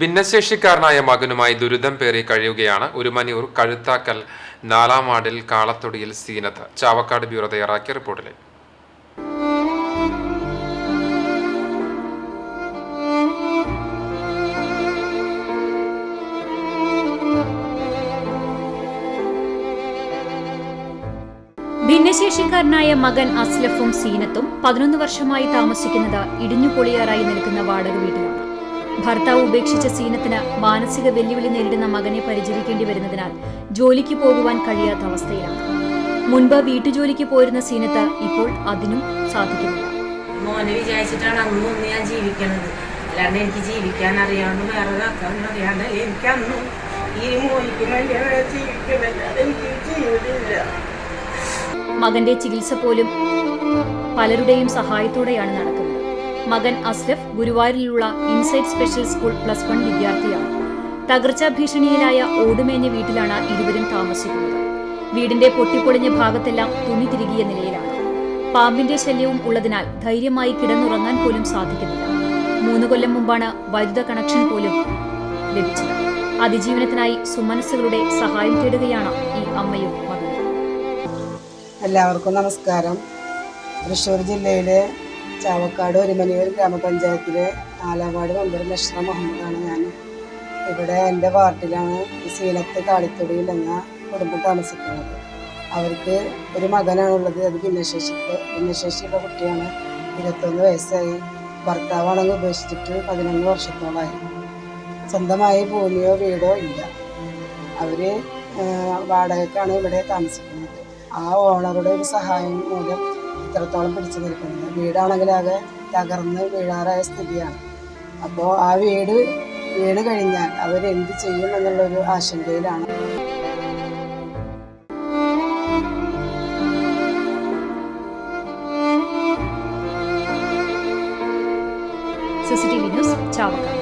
ഭിന്നശേഷിക്കാരനായ മകനുമായി ദുരിതം പേറി കഴിയുകയാണ് ഉരുമനിയൂർ കഴുത്താക്കൽ നാലാം വാർഡിൽ കാളത്തൊടിയിൽ സീനത്ത്. ചാവക്കാട് ബ്യൂറോ തയ്യാറാക്കിയ റിപ്പോർട്ടിലെ. ഭിന്നശേഷിക്കാരനായ മകൻ അസ്ലഫും സീനത്തും പതിനൊന്ന് വർഷമായി താമസിക്കുന്നത് ഇടിഞ്ഞുപൊളിയാറായി നിൽക്കുന്ന വാടക വീട്ടിലാണ്. ഭർത്താവ് ഉപേക്ഷിച്ച സീനത്തിന് മാനസിക വെല്ലുവിളി നേരിടുന്ന മകനെ പരിചരിക്കേണ്ടി വരുന്നതിനാൽ ജോലിക്ക് പോകുവാൻ കഴിയാത്ത അവസ്ഥയിലാണ്. മുൻപ് വീട്ടുജോലിക്ക് പോയിരുന്ന സീനത്ത് ഇപ്പോൾ അതിനും സാധിക്കുന്നില്ല. മോനെ വിചാരിച്ചിട്ടാണ് അന്നും ഒന്ന് ഞാൻ ജീവിക്കണത്. അല്ലാണ്ട് എനിക്ക് ജീവിക്കാൻ അറിയാണ്ട് വേറെ അറിയാണ്ട് എനിക്കന്നും ഈ മോനിക്ക് വേണ്ടിയാണ് ജീവിക്കുന്നത് അതെനിക്ക് ജീവിതമില്ല. മകന്റെ ചികിത്സ പോലും പലരുടെയും സഹായത്തോടെയാണ് നടക്കുന്നത്. മകൻ Aslaf ഗുരുവായൂരിലുള്ള Insight special school plus one വിദ്യാർത്ഥിയാണ്. തകർച്ചാ ഭീഷണിയിലായ ഓടുമേഞ്ഞ വീട്ടിലാണ് ഇരുവരും താമസിക്കുന്നത്. വീടിന്റെ പൊട്ടിപ്പൊളിഞ്ഞ ഭാഗത്തെല്ലാം തുണി തിരികിയ നിലയിലാണ്. പാമ്പിന്റെ ശല്യവും ഉള്ളതിനാൽ ധൈര്യമായി കിടന്നുറങ്ങാൻ പോലും സാധിക്കുന്നില്ല. മൂന്ന് കൊല്ലം മുമ്പാണ് വൈദ്യുത കണക്ഷൻ പോലും ലഭിച്ചത്. അതിജീവനത്തിനായി സുമനസ്സുകളുടെ സഹായം തേടുകയാണ് ഈ അമ്മയും മകനും എല്ലാവർക്കും നമസ്കാരം. തൃശ്ശൂർ ജില്ലയിലെ ചാവക്കാട് ഒരുമനയൂർ ഗ്രാമപഞ്ചായത്തിലെ നാലാം വാർഡ് മെമ്പർ മുഹമ്മദാണ് ഞാൻ. ഇവിടെ എന്റെ വാർഡിലാണ് ഈ സീനത്ത് കാളിത്തൊടിയിൽ എന്ന കുടുംബം താമസിക്കുന്നത്. അവർക്ക് ഒരു മകനാണുള്ളത് അത് ഭിന്നശേഷി ഭിന്നശേഷിയുള്ള കുട്ടിയാണ്. ഇരുപത്തൊന്ന് വയസ്സായി. ഭർത്താവാണെങ്കിൽ ഉപേക്ഷിച്ചിട്ട് പതിനൊന്ന് വർഷത്തോളമായി. സ്വന്തമായി ഭൂമിയോ വീടോ ഇല്ല. അവർ വാടകയ്ക്കാണ് ഇവിടെ താമസിക്കുന്നത്. ആ ഓണറുടെ ഒരു സഹായം മൂലം ഇത്രത്തോളം പിടിച്ചു നിൽക്കുന്നത് വീടാണെങ്കിൽ ആകെ തകർന്ന് വീഴാറായ സ്ഥിതിയാണ്. അപ്പോൾ ആ വീട് വീണ് കഴിഞ്ഞാൽ അവരെന്ത് ചെയ്യും എന്നുള്ളൊരു ആശങ്കയിലാണ്. CCTV news Chavakkad.